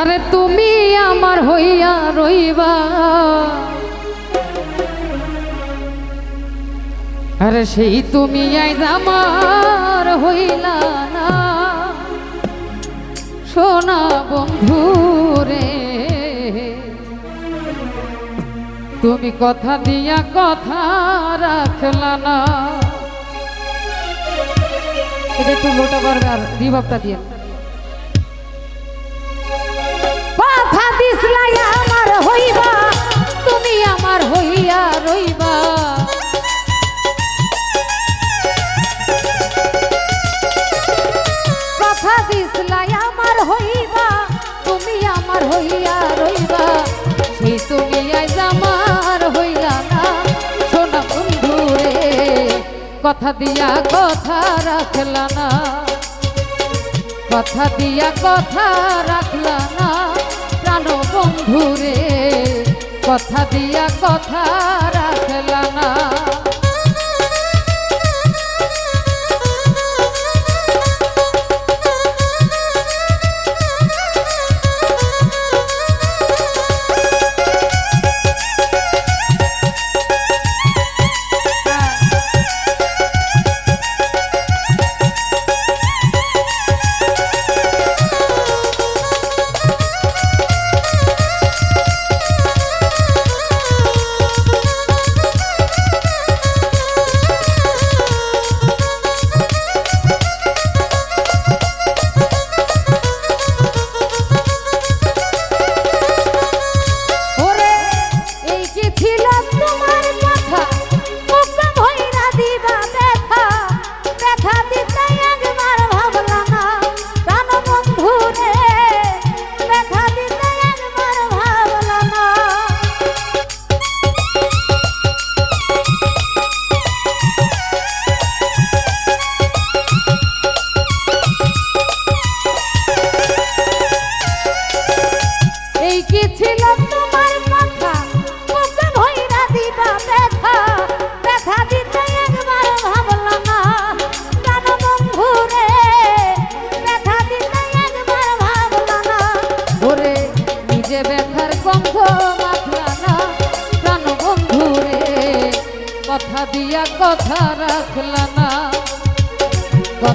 আরে তুমি আমার হইয়া রইবা। আরে সেই তুমি আইজ আমার হইলা না। সোনা বন্ধু রে, তুমি কথা দিয়া কথা রাখলা না। এটা একটু মোটা পারবে আর রিভাবটা দিয়ে। হইয়া না। রে কথা দিয়া কথা রাখলা না। কথা দিয়া কথা রাখলা না। প্রাণ বন্ধু রে কথা দিয়া কথা রাখলা না।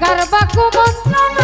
কারবা কুমন্ত্রণায়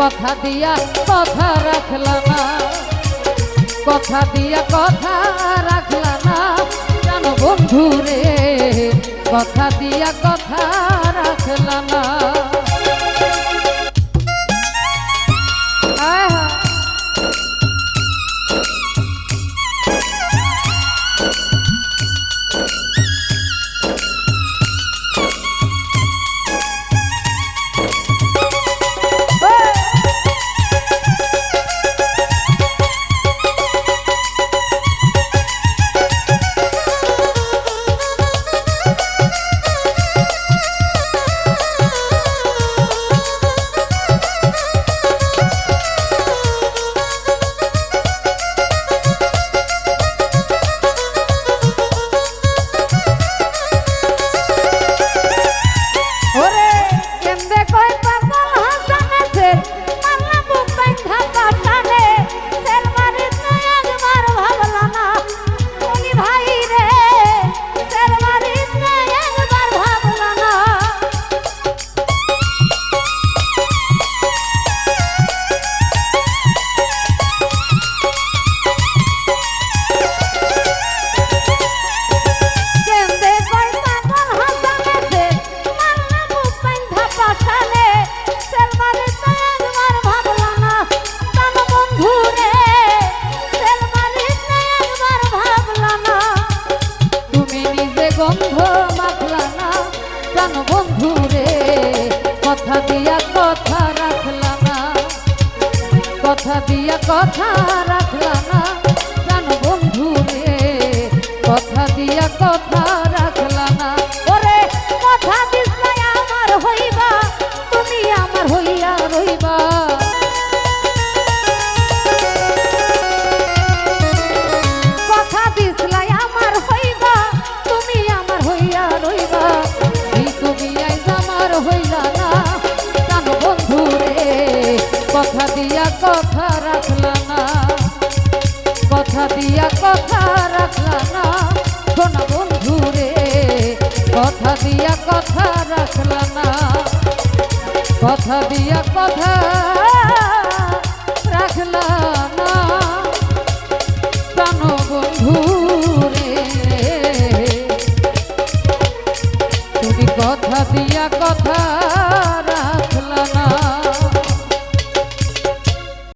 কথা দিয়া কথা রাখলাম না। কথা দিয়া কথা রাখল না। কেন বন্ধু রে কথা দিয়া কথা রাখলাম না। বন্ধু কথা দিয়া কথা রাখলাম না। কথা দিয়া কথা রাখলাম না। জানো বন্ধু কথা দিয়া কথা রাখ রাখলা কথা দিয়া কথা